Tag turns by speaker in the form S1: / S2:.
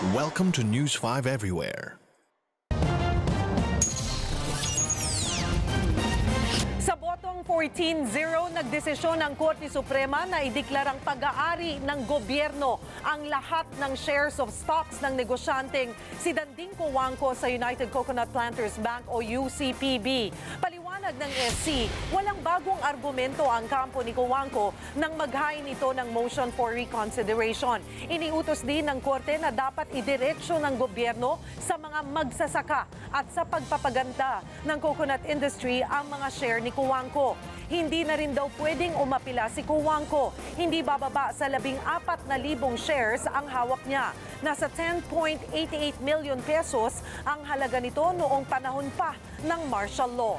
S1: Welcome to News 5 Everywhere.
S2: Sa botong 14-0, nagdesisyon ang Korte Suprema na ideklarang pag-aari ng gobyerno ang lahat ng shares of stocks ng negosyanteng si Danding Coangco sa United Coconut Planters Bank o UCPB. Paliwanag ng SC, walang bagong argumento ang kampo ni Coangco nang maghain ito ng motion for reconsideration. Iniutos din ng Korte na dapat idiretsyo ng gobyerno sa mga magsasaka at sa pagpapaganda ng coconut industry ang mga share ni Kuwangko. Hindi na rin daw pwedeng umapila si Kuwangko. Hindi bababa sa labing apat na libong shares ang hawak niya. Nasa 10.88 million pesos ang halaga nito noong panahon pa ng martial law.